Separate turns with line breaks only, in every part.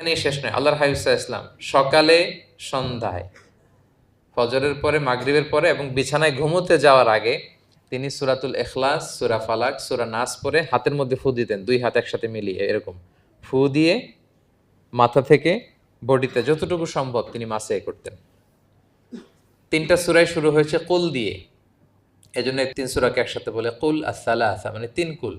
এখানেই শেষ নয়। আল্লাহর হাইসা ইসলাম সকালে, সন্ধ্যায়, ফজরের পরে, মাগরিবের পরে এবং বিছানায় ঘুমোতে যাওয়ার আগে তিনি সুরাতুল এখলাস সুরা ফালাক, সুরা নাস পরে হাতের মধ্যে ফু দিতেন, দুই হাত একসাথে মিলিয়ে এরকম ফু দিয়ে মাথা থেকে বডিতে যতটুকু সম্ভব তিনি মাসে করতেন। তিনটা সুরাই শুরু হয়েছে কুল দিয়ে। এজন্য তিন সুরাকে একসাথে বলে কুল আসালা আসা মানে তিন কুল।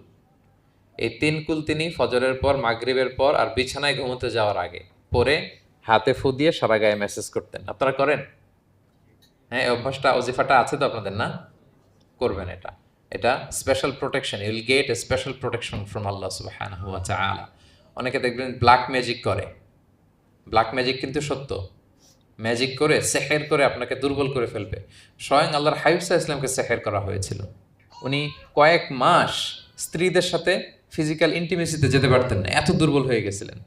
এই তিন কুল তিনি ফজরের পর, মাগরিবের পর আর বিছানায় ঘুমোতে যাওয়ার আগে। পরে হাতে ফু দিয়ে সারা গায়ে মেসেজ করতেন। আপনারা করেন? হ্যাঁ অভ্যাসটা, ওজিফাটা আছে তো আপনাদের, না? করবেন এটা। এটা special protection you'll get a special protection from আল্লাহ তাআলা অনেকে দেখবেন ব্ল্যাক ম্যাজিক করে। ব্ল্যাক ম্যাজিক কিন্তু সত্য। ম্যাজিক করে সেহের করে আপনাকে দুর্বল করে ফেলবে। স্বয়ং আল্লাহর হাইফসা ইসলামকে সেহের করা হয়েছিল। উনি কয়েক মাস স্ত্রীদের সাথে ফিজিক্যাল ইন্টিমেসিতে যেতে পারতেন না, এত দুর্বল হয়ে গেছিলেন।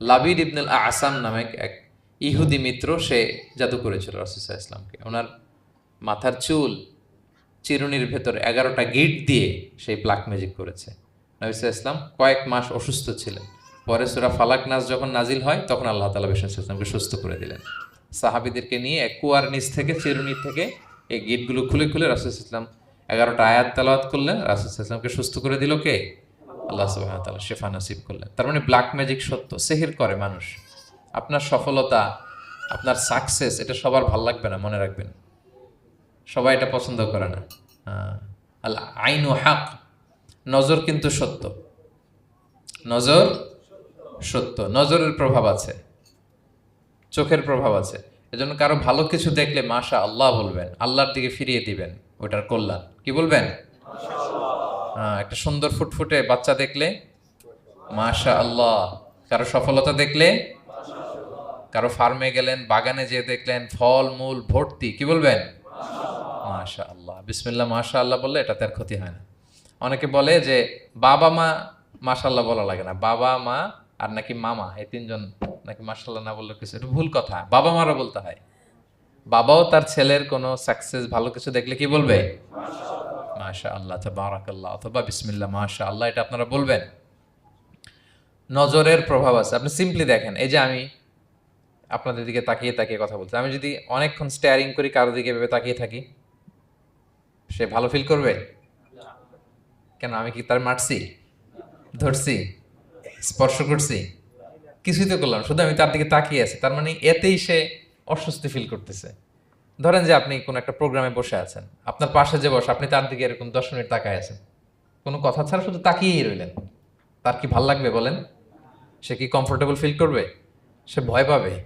লাবিদ ইবনুল আসাম নামে এক ইহুদি মিত্র, সে জাদু করেছিল রাসুসা ইসলামকে ওনার মাথার চুল চিরুনির ভেতর এগারোটা গিট দিয়ে সেই ব্ল্যাক ম্যাজিক করেছে। নবিসা ইসলাম কয়েক মাস অসুস্থ ছিলেন। পরে সুরা ফালাক নাচ যখন নাজিল হয়, তখন আল্লাহ তালা বিষ্ণু ইসলামকে সুস্থ করে দিলেন। সাহাবিদেরকে নিয়ে কুয়ার নিচ থেকে চিরুনি থেকে এই গিটগুলো খুলে খুলে রাসুল ইসলাম এগারোটা আয়াত তালাওয়াত করলেন রাসুল ইসলামকে সুস্থ করে দিল কে? আল্লাহ সুবাহ তালা শেফা নসিব করলেন। তার মানে ব্ল্যাক ম্যাজিক সত্য, সেহের করে মানুষ। আপনার সফলতা, আপনার সাকসেস এটা সবার ভালো লাগবে না, মনে রাখবেন। সবাই এটা পছন্দ করে না। আল্লাহ আইন ও হাক, নজর কিন্তু সত্য। নজর সত্য, নজরের প্রভাব আছে। চোখের প্রভাব আছে। এজন্য কারও ভালো কিছু দেখলে মাশা আল্লাহ বলবেন, আল্লাহর দিকে ফিরিয়ে দিবেন। ওটার কল্যাণ কি বলবেন? হ্যাঁ, একটা সুন্দর ফুটফুটে বাচ্চা দেখলে মাশা আল্লাহ কারও সফলতা দেখলে কারও ফার্মে গেলেন বাগানে যেয়ে দেখলেন ফল মূল ভর্তি কি বলবেন? মাশা আল্লাহ বিসমিল্লাহ মাশা আল্লাহ বললে এটাতে আর ক্ষতি হয় না। অনেকে বলে যে বাবা মা মাশাল্লাহ বলা লাগে না। বাবা মা আর নাকি মামা এই তিনজন নাকি মাশাল্লাহ না বললে কিছু। এটা ভুল কথা। বাবা মারও বলতে হয়। বাবাও তার ছেলের কোনো সাকসেস ভালো কিছু দেখলে কি বলবে? মাশা আল্লাহ বারাকাল্লাহ অথবা বিসমিল্লাহ মাশা আল্লাহ এটা আপনারা বলবেন। নজরের প্রভাব আছে। আপনি সিম্পলি দেখেন এই যে আমি আপনাদের দিকে তাকিয়ে তাকিয়ে কথা বলছি। আমি যদি অনেকক্ষণ স্টেয়ারিং করি কারও দিকে ভেবে তাকিয়ে থাকি সে ভালো ফিল করবে? কেন আমি কি তার মারছি? ধরছি? স্পর্শ করছি? কিছুই তো করলাম শুধু আমি তার দিকে তাকিয়ে আছি। তার মানে এতেই সে অস্বস্তি ফিল করতেছে। ধরেন যে আপনি কোনো একটা প্রোগ্রামে বসে আছেন, আপনার পাশে যে বসে, আপনি তার দিকে এরকম দশ মিনিট তাকায় আছেন। কোনো কথা ছাড়া শুধু তাকিয়েই রইলেন। তার কি ভালো লাগবে বলেন? সে কি কমফোর্টেবল ফিল করবে? সে ভয় পাবে।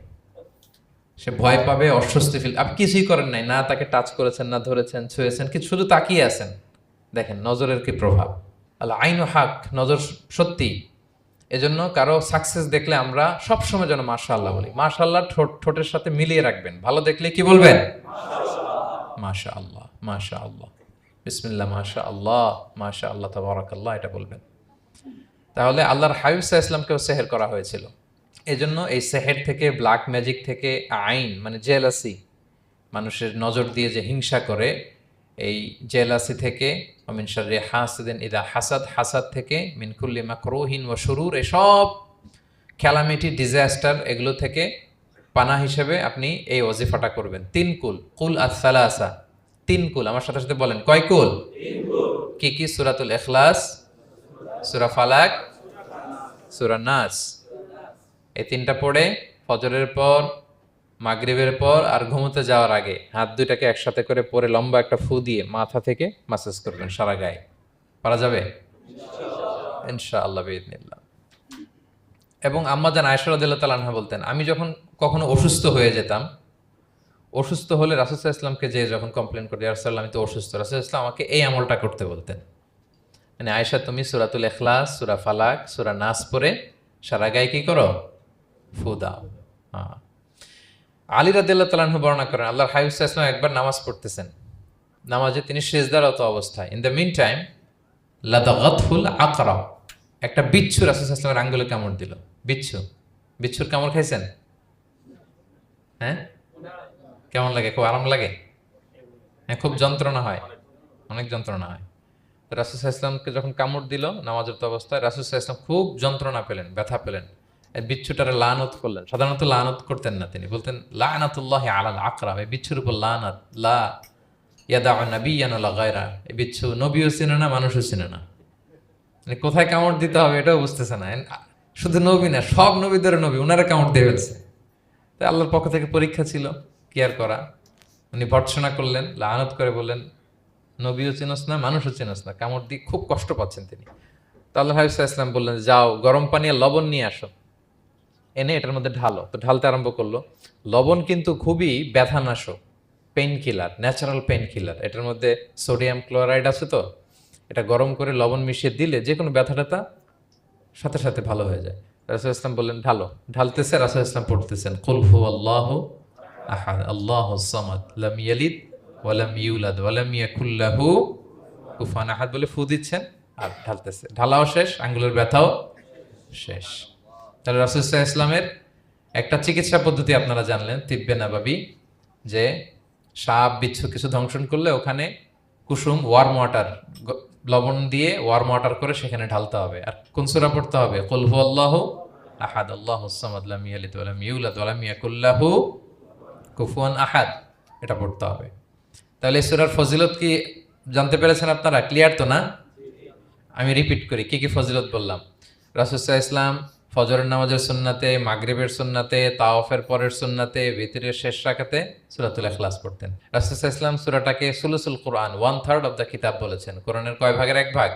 সে ভয় পাবে, অস্বস্তি ফিল আপনি কিছুই করেন নাই। না তাকে টাচ করেছেন, না ধরেছেন, ছুঁয়েছেন কি শুধু তাকিয়ে আছেন। দেখেন, নজরের কি প্রভাব? আল্লাহ আইন হাক, নজর সত্যি। এজন্য কারও সাকসেস দেখলে আমরা সবসময় যেন মাশা আল্লাহ বলি। মাশা আল্লাহ ঠোঁট ঠোঁটের সাথে মিলিয়ে রাখবেন। ভালো দেখলে কি বলবেন? মাশা আল্লাহ মাশা আল্লাহ বিসমিল্লাহ মাশা আল্লাহ মাশা আল্লাহ তাবারাকাল্লাহ, এটা বলবেন। তাহলে আল্লাহর হাবিবসা ইসলামকেও সেহের করা হয়েছিল। এজন্য এই সেহের থেকে ব্ল্যাক ম্যাজিক থেকে, আইন মানে জেলাসি মানুষের নজর দিয়ে যে হিংসা করে এই জেলাসি থেকে অমিন শারে হাসদিন ইদা হাসাদ হাসাদ থেকে মিনকুল্লি মাকরোহিন ও শুরুর এসব খেলামিটি ডিজাস্টার এগুলো থেকে পানা হিসেবে আপনি এই ওজিফাটা করবেন। তিন কুল কুল আসালা আসা তিন কুল, আমার সাথে সাথে বলেন, কয় কুল? কি কি? সুরাতুল এখলাস সুরা ফালাক, সুরা নাস। এই তিনটা পড়ে, ফজরের পর মাগরিবের পর আর ঘুমোতে যাওয়ার আগে হাত দুইটাকে একসাথে করে পরে লম্বা একটা ফু দিয়ে মাথা থেকে মাসাজ করবেন সারা গায়ে। পারা যাবে? ইনশা আল্লাহ বেদিনিল্লাহ এবং আম্মা জান আয়সরাদিল্লাহ তালাহা বলতেন, আমি যখন কখনো অসুস্থ হয়ে যেতাম, অসুস্থ হলে রাসুসাহ ইসলামকে যে যখন কমপ্লেন করি রাসুল্লাহ আমি তো অসুস্থ। রাসুল ইসলাম আমাকে এই আমলটা করতে বলতেন। মানে আয়সা তুমি সুরাতুল এখলাস সুরা ফালাক, সুরা নাস পরে সারা গায়ে কী করো? ফু দাও। হ্যাঁ। আলী রাদিল্লাহ তালাহু বর্ণনা করেন, আল্লাহর হাইফা ইসলাম একবার নামাজ পড়তেছেন। নামাজে তিনি শেষদারত অবস্থায়। ইন দ্য মিন টাইম লাদাগাতফুল আকরা, একটা বিচ্ছু রাসুল ইসলামের আঙ্গুলে কামড় দিল। বিচ্ছু। বিচ্ছুর কামড় খাইছেন? হ্যাঁ? কেমন লাগে? খুব আরাম লাগে? হ্যাঁ খুব যন্ত্রণা হয়। অনেক যন্ত্রণা হয়। রাসুল ইসলামকে যখন কামড় দিল নামাজের অবস্থায় রাসুল ইসলাম খুব যন্ত্রণা পেলেন, ব্যথা পেলেন। বিচ্ছুটারে লানত করলেন। সাধারণত লানত করতেন না তিনি। বলতেন, লানাতুল্লাহ আলাল আকরাম এই বিচ্ছুর উপর লানাত। লা ইয়াদা নাবিয়ান আলা গায়রা এই বিচ্ছু নবীও চিনে না, মানুষও চিনে না। মানে কোথায় কামড় দিতে হবে এটাও বুঝতেছে না। শুধু নবী না, সব নবীদের নবী ওনারা কামড় দিয়ে ফেলছে। তাই আল্লাহর পক্ষ থেকে পরীক্ষা ছিল কেয়ার করা। উনি ভর্ৎসনা করলেন, লানত করে বললেন, নবীও চিনস না, মানুষও চিনস না। কামড় দিয়ে খুব কষ্ট পাচ্ছেন তিনি। তো আল্লাহ ইসলাম বললেন, যাও, গরম পানি লবণ নিয়ে আসো। এনে এটার মধ্যে ঢালো। তো ঢালতে আরম্ভ করল। লবণ কিন্তু খুবই ব্যথানাশক pain killer natural pain killer এটার মধ্যে সোডিয়াম ক্লোরাইড আছে তো, এটা গরম করে লবণ মিশিয়ে দিলে যে কোনো ব্যথা ট্যাথা সাথে সাথে ভালো হয়ে যায়। রাসুল ইসলাম বললেন, ঢালো। ঢালতেছে, রাসুল ইসলাম পড়তেছেন কুলহু আল্লাহ আহাদ, আল্লাহ সামাদ, লাম ইয়ালিদ ওয়ালাম ইউলাদ ওয়ালাম ইয়াকুল্লাহু কুফান আহাদ বলে ফু দিচ্ছেন আর ঢালতেছে। ঢালাও শেষ, আঙ্গুলের ব্যথাও শেষ। তাহলে রাসুল ইসলামের একটা চিকিৎসা পদ্ধতি আপনারা জানলেন, তিব্বে নাবাবি, যে সাপ, বিচ্ছু কিছু ধ্বংসন করলে ওখানে কুসুম ওয়ার্ম ওয়াটার লবণ দিয়ে ওয়ার্ম ওয়াটার করে সেখানে ঢালতে হবে। আর কোন সূরা পড়তে হবে? কুল হু আল্লাহ আহাদ, আল্লাহ সামাদ, লাম ইয়ালিদ ওয়া লাম ইউলাদ ওয়া লাম ইয়াকুল্লাহু কুফুয়ান আহাদ। এটা পড়তে হবে। তাহলে সূরার ফজিলত কি জানতে পেরেছেন আপনারা? ক্লিয়ার তো না? আমি রিপিট করি, কি কি ফজিলত বললাম? রাসুসাহ ইসলাম ফজরের নামাজের সুন্নাতে, মাগরিবের সুন্নাতে, তাওয়াফের পরের সুন্নাতে, ভিতরের শেষ রাখাতে সুরাতুল এখলাস পড়তেন। রাসুসাহ ইসলাম সুরাটাকে সুলুসুল কোরআন ওয়ান থার্ড অফ দ্য কিতাব বলেছেন। কোরআনের কয় ভাগের এক ভাগ।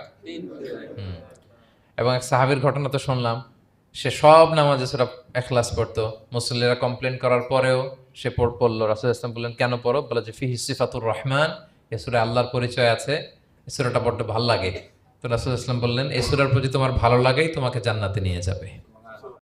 এবং এক সাহাবীর ঘটনা তো শুনলাম, সে সব নামাজে সুরা এখলাস পড়তো। মুসল্লিরা কমপ্লেন করার পরেও সে পড়, পড়ল। রাসুল ইসলাম বললেন, কেন পড়ো? বলে যে, ফিহি সিফাতুর রহমান, এ সুরে আল্লাহর পরিচয় আছে। এ সুরাটা বড্ড ভালো লাগে। তো রাসুল ইসলাম বললেন এই সুরার প্রতি তোমার ভালো লাগেই তোমাকে জান্নাতে নিয়ে যাবে।